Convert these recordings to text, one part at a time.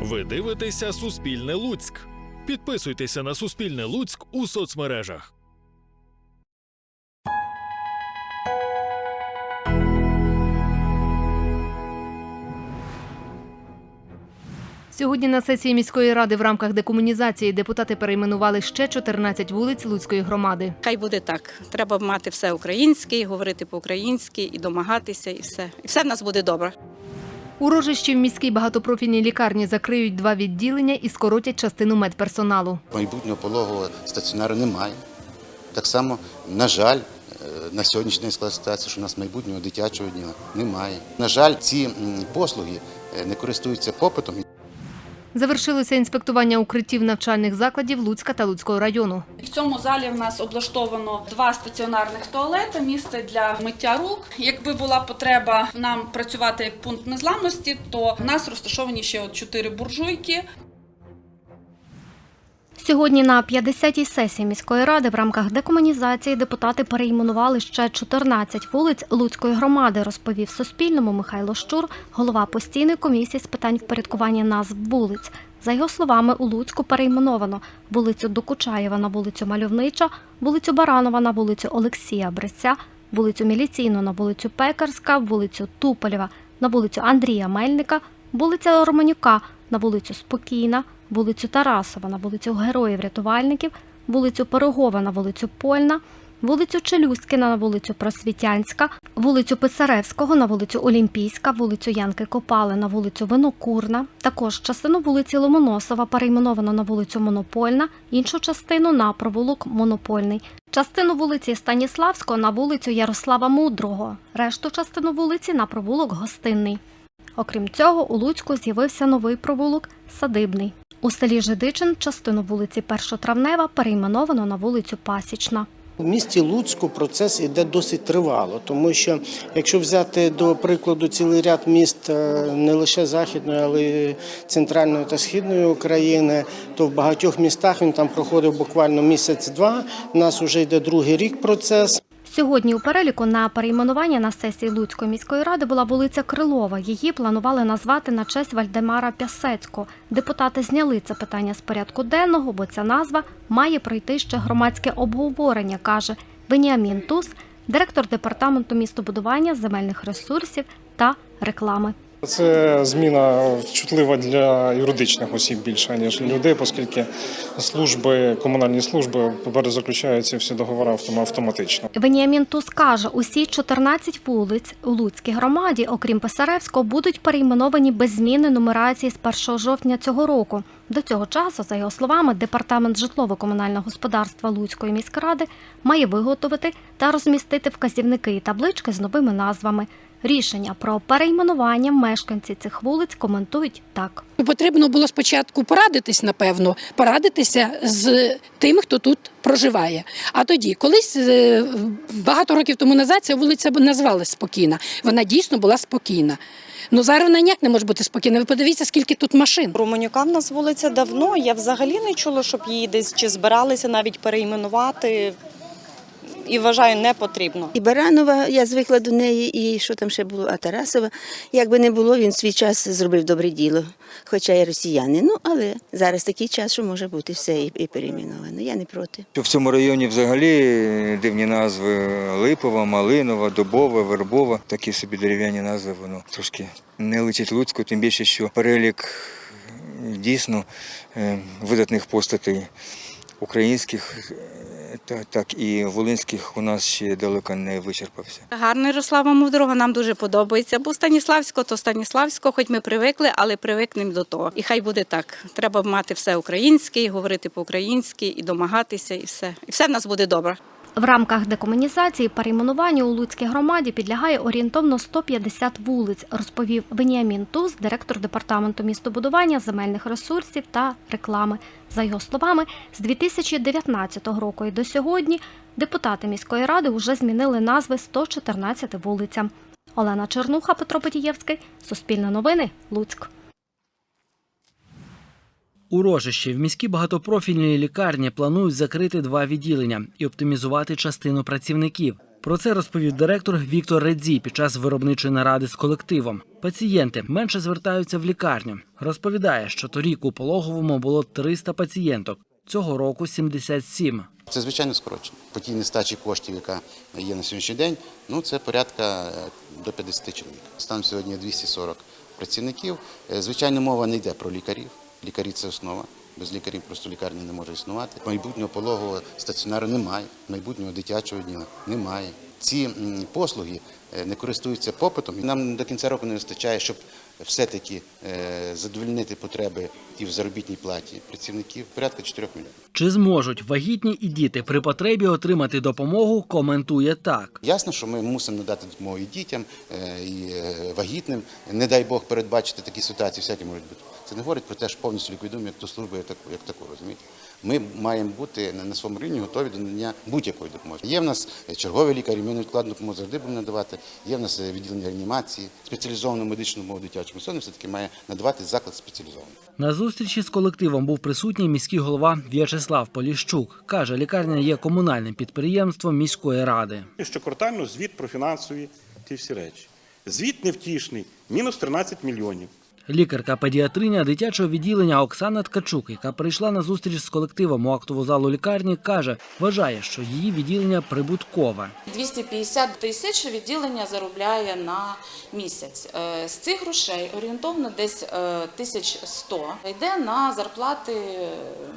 Ви дивитеся Суспільне Луцьк. Підписуйтеся на Суспільне Луцьк у соцмережах. Сьогодні на сесії міської ради в рамках декомунізації депутати перейменували ще 14 вулиць Луцької громади. Хай буде так. Треба мати все українське, і говорити по-українськи, і домагатися, і все. І все в нас буде добре. У Рожищі в міській багатопрофільній лікарні закриють два відділення і скоротять частину медперсоналу. Майбутнього пологового стаціонару немає. Так само, на жаль, е, на сьогоднішній ситуація, що у нас майбутнього дитячого дня немає. На жаль, ці послуги е, не користуються попитом. Завершилося інспектування укриттів навчальних закладів Луцька та Луцького району. В цьому залі в нас облаштовано два стаціонарних туалети, місце для миття рук. Якби була потреба нам працювати як пункт незламності, то в нас розташовані ще от чотири буржуйки. Сьогодні на 50-й сесії міської ради в рамках декомунізації депутати перейменували ще 14 вулиць Луцької громади, розповів Суспільному Михайло Щур, голова постійної комісії з питань впорядкування назв вулиць. За його словами, у Луцьку перейменовано вулицю Докучаєва на вулицю Мальовнича, вулицю Баранова на вулицю Олексія Бреця, вулицю Міліційну на вулицю Пекарська, вулицю Туполєва на вулицю Андрія Мельника, вулиця Романюка на вулицю Спокійна, вулицю Тарасова на вулицю Героїв-рятувальників, вулицю Пирогова на вулицю Польна, вулицю Челюскіна на вулицю Просвітянська, вулицю Писаревського на вулицю Олімпійська, вулицю Янки Копали на вулицю Винокурна, також частину вулиці Ломоносова перейменовано на вулицю Монопольна, іншу частину на провулок Монопольний, частину вулиці Станіславського на вулицю Ярослава Мудрого, решту частину вулиці на провулок Гостинний. Окрім цього, у Луцьку з'явився новий провулок Садибний. У селі Жидичин частину вулиці Першотравнева перейменовано на вулицю Пасічна. У місті Луцьку процес іде досить тривало, тому що якщо взяти до прикладу цілий ряд міст е, не лише західної, але й центральної та східної України, то в багатьох містах він там проходив буквально місяць-два. У нас вже йде другий рік процес. Сьогодні у переліку на перейменування на сесії Луцької міської ради була вулиця Крилова. Її планували назвати на честь Вальдемара Пясецького. Депутати зняли це питання з порядку денного, бо ця назва має пройти ще громадське обговорення, каже Веніамін Туз, директор департаменту містобудування, земельних ресурсів та реклами. Це зміна чутлива для юридичних осіб більше ніж людей, оскільки служби, комунальні служби заключаються всі договори автом- автоматично. Веніамін Туз каже, усі 14 вулиць у Луцькій громаді, окрім Писаревського, будуть перейменовані без зміни нумерації з 1 жовтня цього року. До цього часу, за його словами, департамент житлово-комунального господарства Луцької міськради має виготовити та розмістити вказівники і таблички з новими назвами. Рішення про перейменування мешканці цих вулиць коментують так. Потрібно було спочатку порадитись, напевно, порадитися з тими, хто тут проживає. А тоді, колись е, багато років тому назад ця вулиця б називалась спокійна. Вона дійсно була спокійна. Ну зараз вона ніяк не може бути спокійна. Ви подивіться, скільки тут машин. Романюка в нас вулиця давно. Я взагалі не чула, щоб її десь чи збиралися навіть перейменувати. І вважаю, не потрібно. І Баранова, я звикла до неї, і що там ще було, а Тарасова. Як би не було, він свій час зробив добре діло, хоча й росіяни. Ну, але зараз такий час, що може бути все і, і перейменовано. Я не проти. В цьому районі взагалі дивні назви Липова, Малинова, Дубова, Вербова. Такі собі дерев'яні назви, воно трошки не личить Луцьку, тим більше, що перелік дійсно е, видатних постатей українських, е, та- так і волинських у нас ще далеко не вичерпався. Гарна Ярослава Мудрого нам дуже подобається. Бо Станіславсько, то Станіславсько, хоч ми привикли, але привикнемо до того. І хай буде так. Треба мати все українське, говорити по-українськи, і домагатися, і все. І все в нас буде добре. В рамках декомунізації перейменуванню у Луцькій громаді підлягає орієнтовно 150 вулиць, розповів Веніамін Туз, директор департаменту містобудування, земельних ресурсів та реклами. За його словами, з 2019 року і до сьогодні депутати міської ради вже змінили назви 114 вулицям. Олена Чернуха, Петро Потієвський, Суспільне новини, Луцьк. У Рожищі в міській багатопрофільній лікарні планують закрити два відділення і оптимізувати частину працівників. Про це розповів директор Віктор Редзі під час виробничої наради з колективом. Пацієнти менше звертаються в лікарню. Розповідає, що торік у пологовому було 300 пацієнток, цього року 77. Це звичайно скорочено. По тій нестачі коштів, яка є на сьогоднішній день, ну це порядка е, до 50 чоловік. Станом сьогодні 240 працівників. Е, Звичайно, мова не йде про лікарів. Лікарі це основа. Без лікарів просто лікарня не може існувати. Майбутнього пологового стаціонару немає, майбутнього дитячого дня немає. Ці послуги е, не користуються попитом. Нам до кінця року не вистачає, щоб все-таки е, задовольнити потреби і в заробітній платі працівників порядка 4 мільйонів. Чи зможуть вагітні і діти при потребі отримати допомогу, коментує так. Ясно, що ми мусимо надати допомогу і дітям, е, і вагітним. Не дай Бог передбачити такі ситуації, всякі можуть бути. Це не говорить про те, що повністю ліквідуємо як ту службу, як таку, як таку розумієте. Ми маємо бути на- на своєму рівні готові до надання будь-якої допомоги. Є в нас чергові лікарі, ми невідкладну допомогу завжди будемо надавати. Є в нас е, відділення реанімації, спеціалізовану медичну допомогу дитячому. Сьогодні все-таки має надавати заклад спеціалізований. На зустрічі з колективом був присутній міський голова В'ячеслав Поліщук. Каже, лікарня є комунальним підприємством міської ради. Що квартально звіт про фінансові ті всі речі. Звіт невтішний, мінус 13 мільйонів. Лікарка педіатриня дитячого відділення Оксана Ткачук, яка прийшла на зустріч з колективом у актову залу лікарні, каже, вважає, що її відділення прибуткове. 250 тисяч відділення заробляє на місяць. Е, З цих грошей орієнтовно десь е, 1100 йде на зарплати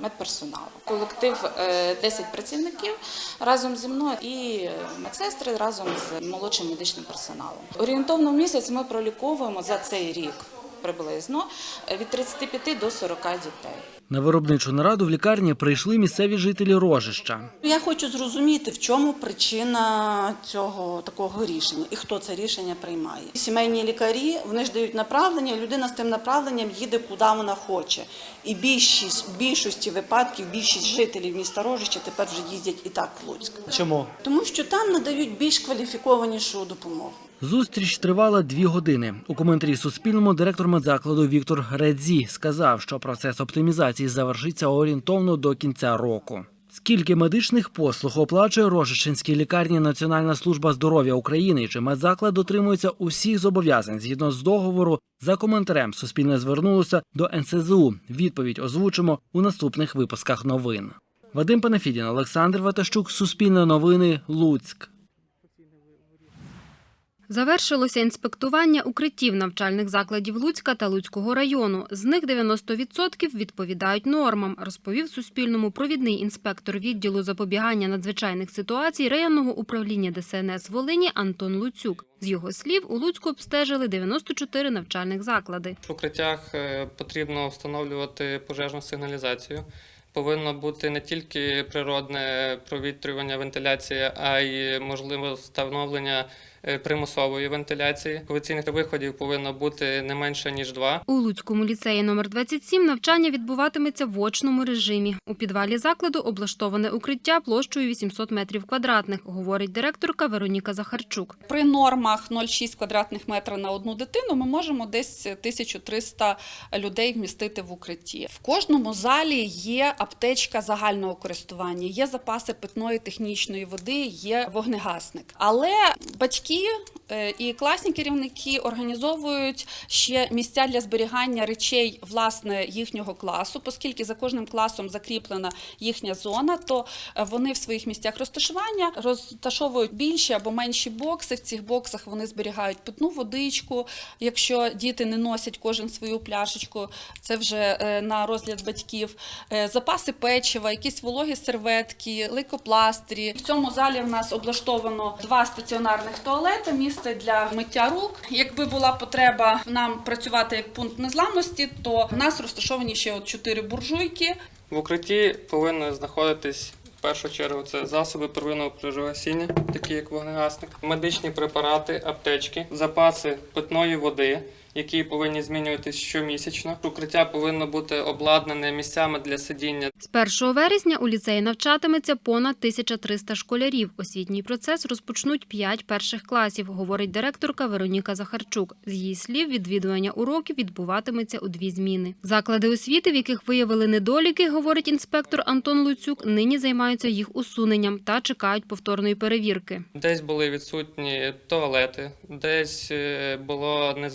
медперсоналу. Колектив е, 10 працівників разом зі мною і медсестри разом з молодшим медичним персоналом. Орієнтовно місяць ми проліковуємо за цей рік приблизно е, від 35 до 40 дітей. На виробничу нараду в лікарні прийшли місцеві жителі Рожища. Я хочу зрозуміти, в чому причина цього такого рішення і хто це рішення приймає. Сімейні лікарі вони ж дають направлення. Людина з тим направленням їде куди вона хоче. І більшість більшості випадків більшість жителів міста Рожища тепер вже їздять і так в Луцьк. Чому? Тому що там надають більш кваліфікованішу допомогу. Зустріч тривала дві години. У коментарі Суспільному директор медзакладу Віктор Редзі сказав, що процес оптимізації завершиться орієнтовно до кінця року. Скільки медичних послуг оплачує Рожичинській лікарні Національна служба здоров'я України, чи медзаклад дотримується усіх зобов'язань згідно з договору? За коментарем Суспільне звернулося до НСЗУ. Відповідь озвучимо у наступних випусках новин. Вадим Панафідін, Олександр Ватащук, Суспільне новини, Луцьк. Завершилося інспектування укриттів навчальних закладів Луцька та Луцького району. З них 90% відповідають нормам, розповів Суспільному провідний інспектор відділу запобігання надзвичайних ситуацій районного управління ДСНС Волині Антон Луцюк. З його слів, у Луцьку обстежили 94 навчальних заклади. В укриттях е, потрібно встановлювати пожежну сигналізацію. Повинно бути не тільки природне провітрювання, вентиляція, а й можливо встановлення примусової вентиляції. Повіційних виходів повинно бути не менше ніж два. У Луцькому ліцеї номер 27 навчання відбуватиметься в очному режимі. У підвалі закладу облаштоване укриття площею 800 метрів квадратних, говорить директорка Вероніка Захарчук. При нормах 0,6 квадратних метра на одну дитину ми можемо десь 1300 людей вмістити в укритті. В кожному залі є аптечка загального користування, є запаси питної технічної води, є вогнегасник. Але батьки е, і класні керівники організовують ще місця для зберігання речей власне їхнього класу, оскільки за кожним класом закріплена їхня зона, то е, вони в своїх місцях розташування розташовують більші або менші бокси. В цих боксах вони зберігають питну водичку. Якщо діти не носять кожен свою пляшечку, це вже е, на розгляд батьків. Запаси печива, якісь вологі серветки, лейкопластирі. В цьому залі в нас облаштовано два стаціонарних туалети, місце для миття рук. Якби була потреба нам працювати як пункт незламності, то в нас розташовані ще от чотири буржуйки. В укритті повинно знаходитись в першу чергу це засоби первинного прижигасіння, такі як вогнегасник, медичні препарати, аптечки, запаси питної води які повинні змінюватись щомісячно. Укриття повинно бути обладнане місцями для сидіння. З 1 вересня у ліцеї навчатиметься понад 1300 школярів. Освітній процес розпочнуть 5 перших класів, говорить директорка Вероніка Захарчук. З її слів, відвідування уроків відбуватиметься у дві зміни. Заклади освіти, в яких виявили недоліки, говорить інспектор Антон Луцюк, нині займаються їх усуненням та чекають повторної перевірки. Десь були відсутні туалети, десь е, було не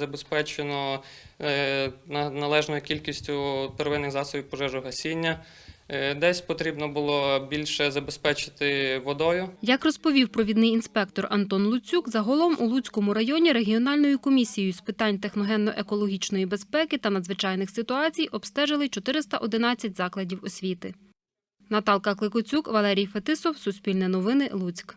забезпечено е, на- належною кількістю первинних засобів пожежогасіння. Е, Десь потрібно було більше забезпечити водою. Як розповів провідний інспектор Антон Луцюк, загалом у Луцькому районі регіональною комісією з питань техногенно-екологічної безпеки та надзвичайних ситуацій обстежили 411 закладів освіти. Наталка Кликоцюк, Валерій Фетисов, Суспільне новини, Луцьк.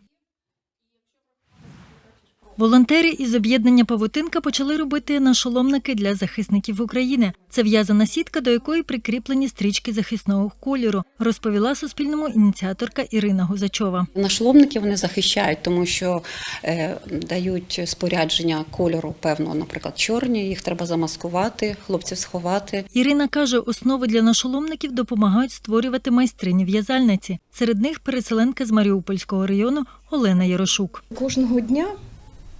Волонтери із об'єднання Павутинка почали робити нашоломники для захисників України. Це в'язана сітка, до якої прикріплені стрічки захисного кольору, розповіла Суспільному ініціаторка Ірина Гузачова. Нашоломники вони захищають, тому що е, дають спорядження кольору певного, наприклад, чорні. Їх треба замаскувати, хлопців сховати. Ірина каже, основи для нашоломників допомагають створювати майстрині в'язальниці. Серед них переселенка з Маріупольського району Олена Ярошук. Кожного дня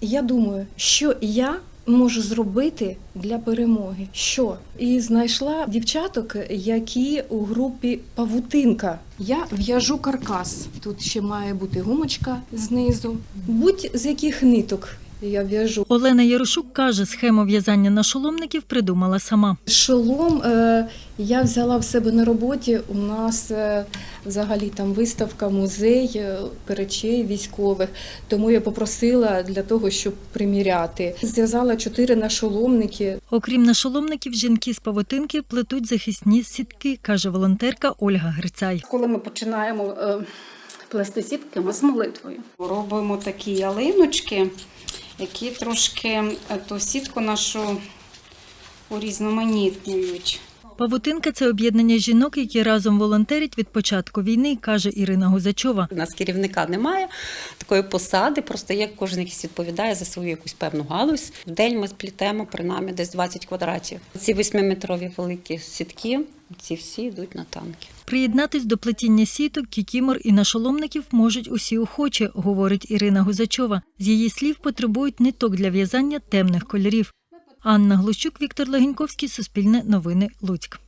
я думаю, що я можу зробити для перемоги. Що? І знайшла дівчаток, які у групі Павутинка. Я в'яжу каркас. Тут ще має бути гумочка знизу. Будь з яких ниток я в'яжу. Олена Ярошук каже, схему в'язання нашоломників придумала сама. Шолом е, я взяла в себе на роботі. У нас е, взагалі там виставка, музей е, речей військових. Тому я попросила для того, щоб приміряти. Зв'язала чотири нашоломники. Окрім нашоломників, жінки з павутинки плетуть захисні сітки, каже волонтерка Ольга Грицай. Коли ми починаємо е, плести сітки, ми з молитвою. Робимо такі ялиночки, які трошки е, ту сітку нашу урізноманітнюють. Павутинка це об'єднання жінок, які разом волонтерять від початку війни, каже Ірина Гузачова. У нас керівника немає такої посади, просто є кожен якийсь відповідає за свою якусь певну галузь. В день ми сплітемо принаймні десь 20 квадратів. Ці восьмиметрові великі сітки, ці всі йдуть на танки. Приєднатись до плетіння сіток, кікімор і нашоломників можуть усі охочі, говорить Ірина Гузачова. З її слів потребують ниток для в'язання темних кольорів. Анна Глущук, Віктор Легеньковський, Суспільне новини, Луцьк.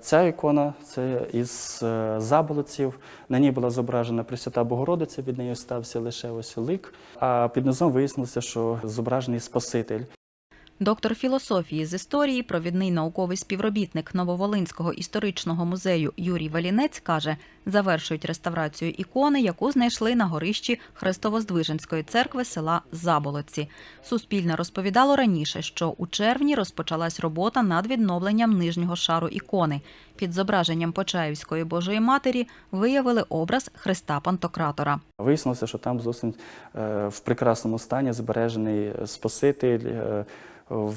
Ця ікона це із е, заболоців. На ній була зображена Пресвята Богородиця, від неї стався лише ось лик. А під низом вияснилося, що зображений Спаситель. Доктор філософії з історії, провідний науковий співробітник Нововолинського історичного музею Юрій Валінець каже, завершують реставрацію ікони, яку знайшли на горищі Хрестовоздвиженської церкви села Заболоці. Суспільне розповідало раніше, що у червні розпочалась робота над відновленням нижнього шару ікони. Під зображенням Почаївської Божої Матері виявили образ Христа Пантократора. Вияснилося, що там зовсім е, в прекрасному стані збережений Спаситель, е,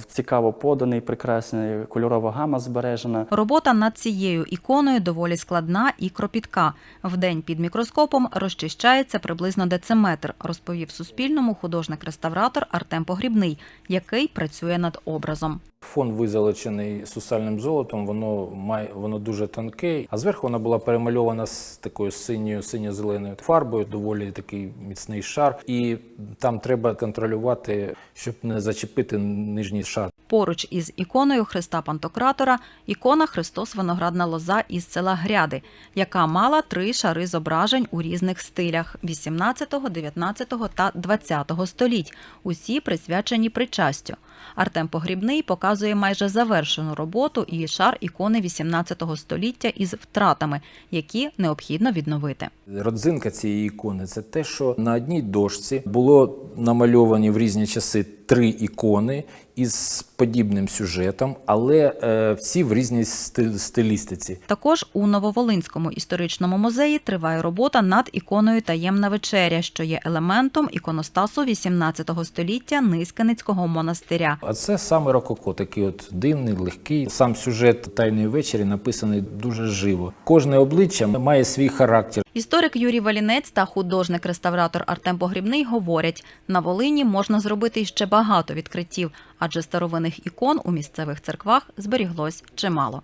цікаво поданий, прекрасна кольорова гама збережена. Робота над цією іконою доволі складна і кропітка. Вдень під мікроскопом розчищається приблизно дециметр, розповів Суспільному художник-реставратор Артем Погрібний, який працює над образом. Фон визолочений сусальним золотом, воно має воно дуже тонке, а зверху вона була перемальована з такою синьою синьо-зеленою фарбою, доволі такий міцний шар. І там треба контролювати, щоб не зачепити нижній шар. Поруч із іконою Христа Пантократора ікона Христос Виноградна лоза із села Гряди, яка мала три шари зображень у різних стилях 18, 19 та 20 століть. Усі присвячені причастю. Артем Погрібний показує майже завершену роботу і шар ікони 18 століття із втратами, які необхідно відновити. Родзинка цієї ікони це те, що на одній дошці було намальовані в різні часи три ікони із подібним сюжетом, але е, всі в різній сти- стилістиці. Також у Нововолинському історичному музеї триває робота над іконою Таємна вечеря, що є елементом іконостасу 18 століття Низканицького монастиря. А це саме рококо, такий от дивний, легкий. Сам сюжет тайної вечері написаний дуже живо. Кожне обличчя має свій характер. Історик Юрій Валінець та художник-реставратор Артем Погрібний говорять, на Волині можна зробити ще багато відкриттів, адже старовинних ікон у місцевих церквах зберіглось чимало.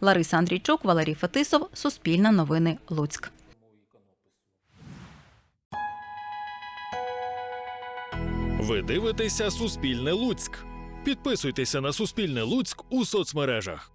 Лариса Андрійчук, Валерій Фетисов, Суспільне новини, Луцьк. Ви дивитеся Суспільне Луцьк. Підписуйтеся на Суспільне Луцьк у соцмережах.